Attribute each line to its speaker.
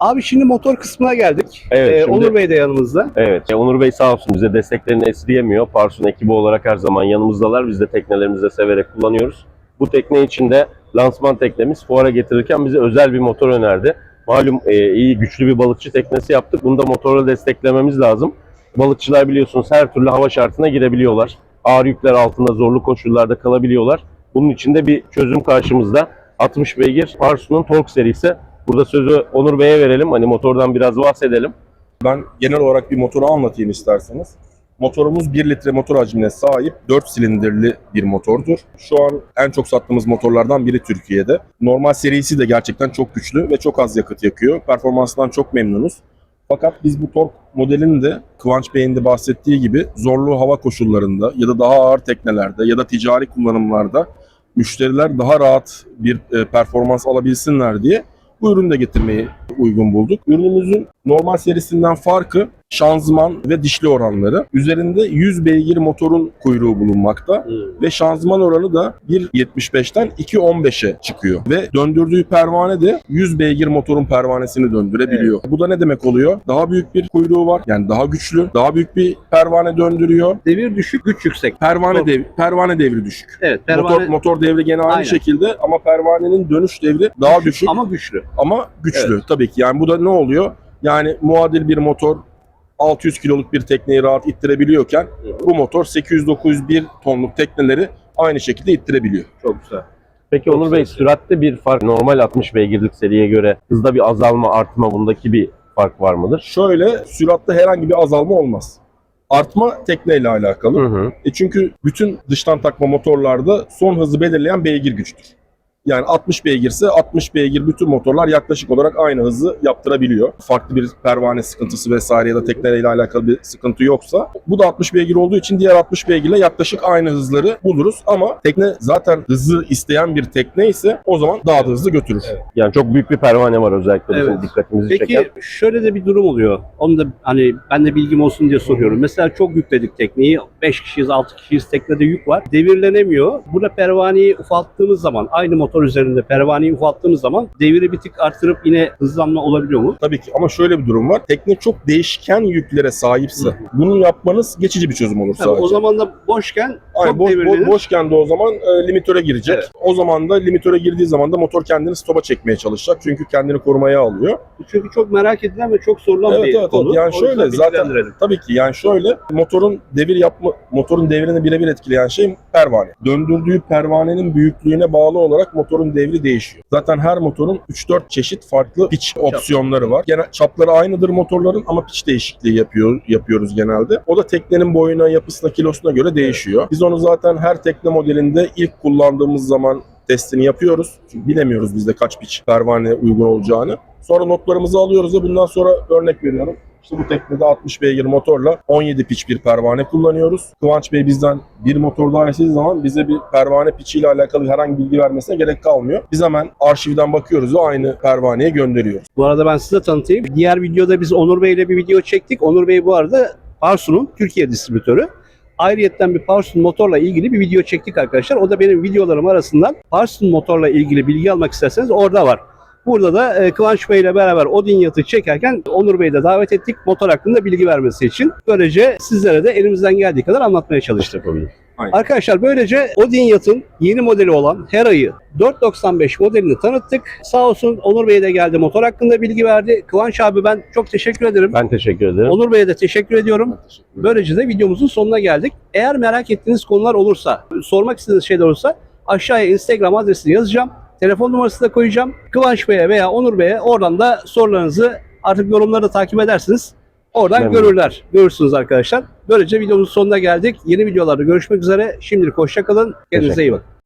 Speaker 1: Abi şimdi motor kısmına geldik.
Speaker 2: Evet,
Speaker 1: Ee,
Speaker 2: şimdi-
Speaker 1: Onur Bey de yanımızda.
Speaker 2: Evet, Onur Bey sağ olsun bize desteklerini esirgemiyor. Parsun ekibi olarak her zaman yanımızdalar. Biz de teknelerimizde severek kullanıyoruz. Bu tekne için de lansman teknemiz fuara getirirken bize özel bir motor önerdi. Malum e, iyi güçlü bir balıkçı teknesi yaptık. Bunu da motorla desteklememiz lazım. Balıkçılar biliyorsunuz her türlü hava şartına girebiliyorlar. Ağır yükler altında zorlu koşullarda kalabiliyorlar. Bunun için de bir çözüm karşımızda. 60 beygir Parsun'un Torque serisi. Burada sözü Onur Bey'e verelim. Hani motordan biraz bahsedelim.
Speaker 3: Ben genel olarak bir motoru anlatayım isterseniz. Motorumuz 1 litre motor hacmine sahip 4 silindirli bir motordur. Şu an en çok sattığımız motorlardan biri Türkiye'de. Normal serisi de gerçekten çok güçlü ve çok az yakıt yakıyor. Performansından çok memnunuz. Fakat biz bu tork modelini de Kıvanç Bey'in de bahsettiği gibi zorlu hava koşullarında ya da daha ağır teknelerde ya da ticari kullanımlarda müşteriler daha rahat bir e, performans alabilsinler diye bu ürünü de getirmeyi uygun bulduk. Ürünümüzün normal serisinden farkı şanzıman ve dişli oranları. Üzerinde 100 beygir motorun kuyruğu bulunmakta ve şanzıman oranı da 1.75'ten 2.15'e çıkıyor. Ve döndürdüğü pervane de 100 beygir motorun pervanesini döndürebiliyor. Bu da ne demek oluyor? Daha büyük bir kuyruğu var. Yani daha güçlü, daha büyük bir pervane döndürüyor.
Speaker 1: Devir düşük, güç yüksek.
Speaker 3: Pervane
Speaker 1: Doğru.
Speaker 3: dev, pervane devri düşük.
Speaker 1: Evet, pervane
Speaker 3: Motor, motor devri gene aynı
Speaker 1: Aynen.
Speaker 3: şekilde ama pervanenin dönüş devri daha düşük
Speaker 1: ama güçlü.
Speaker 3: ama güçlü tabii ki. Yani bu da ne oluyor? Yani muadil bir motor 600 kiloluk bir tekneyi rahat ittirebiliyorken bu motor 800-901 tonluk tekneleri aynı şekilde ittirebiliyor.
Speaker 1: Çok güzel.
Speaker 2: Peki Onur Bey süratte bir fark normal 60 beygirlik seriye göre hızda bir azalma artma bundaki bir fark var mıdır?
Speaker 3: Şöyle süratte herhangi bir azalma olmaz. Artma tekneyle alakalı.
Speaker 2: Hı hı.
Speaker 3: E çünkü bütün dıştan takma motorlarda son hızı belirleyen beygir güçtür. Yani 60 beygirse 60 beygir bütün motorlar yaklaşık olarak aynı hızı yaptırabiliyor. Farklı bir pervane sıkıntısı vesaire ya da tekneyle alakalı bir sıkıntı yoksa. Bu da 60 beygir olduğu için diğer 60 beygirle yaklaşık aynı hızları buluruz. Ama tekne zaten hızı isteyen bir tekne ise o zaman daha da hızlı götürür.
Speaker 2: Yani çok büyük bir pervane var özellikle bizim
Speaker 1: Evet.
Speaker 2: dikkatimizi
Speaker 1: Peki
Speaker 2: çeken.
Speaker 1: şöyle de bir durum oluyor. Onu da hani ben de bilgim olsun diye soruyorum. Mesela çok yükledik tekneyi. 5 kişiyiz, 6 kişiyiz teknede yük var. Devirlenemiyor. Burada pervaneyi ufalttığımız zaman aynı motor üzerinde pervaneyi ufalttığımız zaman deviri bir tık artırıp yine hızlanma olabiliyor mu?
Speaker 3: Tabii ki ama şöyle bir durum var. Tekne çok değişken yüklere sahipse bunu yapmanız geçici bir çözüm olur
Speaker 1: Tabii
Speaker 3: sadece.
Speaker 1: o zaman da boşken
Speaker 3: Boş,
Speaker 1: devirlenir.
Speaker 3: bo- boşken de o zaman e, limitöre girecek.
Speaker 1: Evet.
Speaker 3: O zaman da limitöre girdiği zaman da motor kendini stopa çekmeye çalışacak. Çünkü kendini korumaya alıyor.
Speaker 1: Çünkü çok merak edilen ve çok sorulan
Speaker 3: Evet,
Speaker 1: bir
Speaker 3: evet,
Speaker 1: konu.
Speaker 3: Yani
Speaker 1: O
Speaker 3: şöyle, zaten-. Tabii ki yani şöyle motorun devir yapma motorun devrini birebir etkileyen şey pervane. Döndürdüğü pervanenin büyüklüğüne bağlı olarak motorun devri değişiyor. Zaten her motorun 3-4 çeşit farklı pitch opsiyonları var. Gene çapları aynıdır motorların ama pitch değişikliği yapıyor yapıyoruz genelde. O da teknenin boyuna, yapısına, kilosuna göre değişiyor. Biz onu zaten her tekne modelinde ilk kullandığımız zaman testini yapıyoruz. Çünkü bilemiyoruz bizde kaç pitch pervane uygun olacağını. Sonra notlarımızı alıyoruz ve bundan sonra örnek veriyorum. İşte bu teknede 60 beygir motorla 17 pitch bir pervane kullanıyoruz. Kıvanç Bey bizden bir motor daha istediği zaman bize bir pervane pitch ile alakalı herhangi bilgi vermesine gerek kalmıyor. Biz hemen arşivden bakıyoruz ve aynı pervaneye gönderiyoruz.
Speaker 1: Bu arada ben size tanıtayım. Diğer videoda biz Onur Bey ile bir video çektik. Onur Bey bu arada Parsun'un Türkiye distribütörü. Ayrıyetten bir Parsun motorla ilgili bir video çektik arkadaşlar. O da benim videolarım arasından Parsun motorla ilgili bilgi almak isterseniz orada var. Burada da e, Kıvanç Bey ile beraber Odin yatı çekerken Onur Bey'i de davet ettik motor hakkında bilgi vermesi için. Böylece sizlere de elimizden geldiği kadar anlatmaya çalıştık.
Speaker 3: Aynen.
Speaker 1: Arkadaşlar böylece Odin yatın yeni modeli olan Hera'yı 495 modelini tanıttık. Sağ olsun Onur Bey de geldi motor hakkında bilgi verdi. Kıvanç abi ben çok teşekkür ederim.
Speaker 2: Ben teşekkür ederim.
Speaker 1: Onur Bey'e de teşekkür ediyorum. Böylece de videomuzun sonuna geldik. Eğer merak ettiğiniz konular olursa, sormak istediğiniz şeyler olursa aşağıya Instagram adresini yazacağım. Telefon numarası da koyacağım. Kıvanç Bey'e veya Onur Bey'e oradan da sorularınızı artık yorumları da takip edersiniz. Oradan
Speaker 2: Memnun.
Speaker 1: görürler. Görürsünüz arkadaşlar. Böylece videomuzun sonuna geldik. Yeni videolarda görüşmek üzere. Şimdilik hoşça kalın. Kendinize iyi bakın.